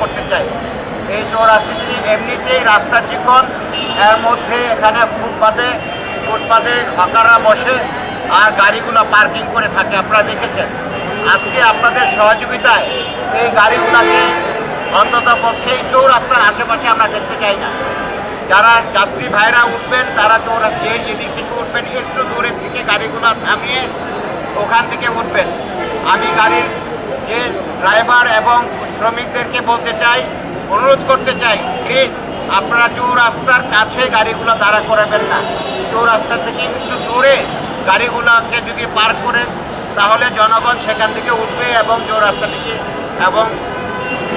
করতে চাই। এই চৌরাস্তাটি এমনিতেই রাস্তা চিকন, এর মধ্যে এখানে ফুটপাতে ফুটপাতে হকাররা বসে আর গাড়িগুলো পার্কিং করে থাকে, আপনারা দেখেছেন। আজকে আপনাদের সহযোগিতায় এই গাড়িগুলোকে অন্তত পক্ষে এই চৌরাস্তার আশেপাশে আমরা দেখতে চাই না। যারা যাত্রী ভাইরা উঠবেন, তারা চৌরাস্তা যে যেদিক থেকে উঠবেন, একটু দূরে থেকে গাড়িগুলো থামিয়ে ওখান থেকে উঠবেন। আমি গাড়ির যে ড্রাইভার এবং শ্রমিকদেরকে বলতে চাই, অনুরোধ করতে চাই প্লিজ আপনারা চৌরাস্তার কাছে গাড়িগুলো দাঁড়া করাবেন না। চৌরাস্তা থেকে একটু দূরে গাড়িগুলোকে যদি পার্ক করেন, তাহলে জনগণ সেখান থেকে উঠবে এবং চৌরাস্তা থেকে এবং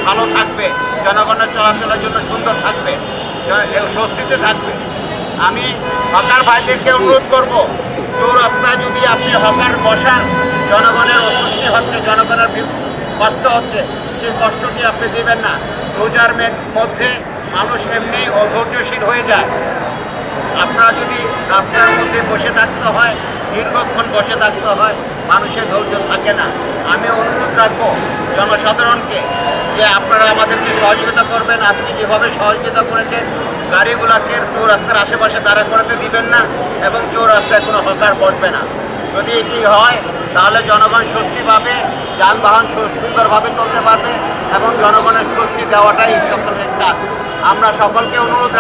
ভালো থাকবে। জনগণের চলাচলের জন্য সুন্দর থাকবে স্বস্তিতে থাকবে। আমি হকার ভাইদেরকে অনুরোধ করব চৌরাস্তায় যদি আপনি হকার বসান জনগণের অস্বস্তি হচ্ছে কষ্ট হচ্ছে। সেই কষ্টটি আপনি দেবেন না। রোজার মধ্যে মানুষ এমনি অধৈর্যশীল হয়ে যায়। আপনারা যদি রাস্তার মধ্যে বসে থাকতে হয় দীর্ঘক্ষণ বসে থাকতে হয়, মানুষের ধৈর্য থাকে না। আমি অনুরোধ রাখব জনসাধারণকে যে আপনারা আমাদেরকে সহযোগিতা করবেন। আজকে যেভাবে সহযোগিতা করেছেন, গাড়িগুলোকে চৌরাস্তার আশেপাশে দাঁড়া করাতে দিবেন না এবং চৌরাস্তায় কোনো হকার বসবে না। যদি এটি হয় তাহলে জনগণ স্বস্তি পাবে, যানবাহন সুন্দরভাবে চলতে পারবে এবং জনগণের স্বস্তি দেওয়াটাই সকলের কাজ। আমরা সকলকে অনুরোধ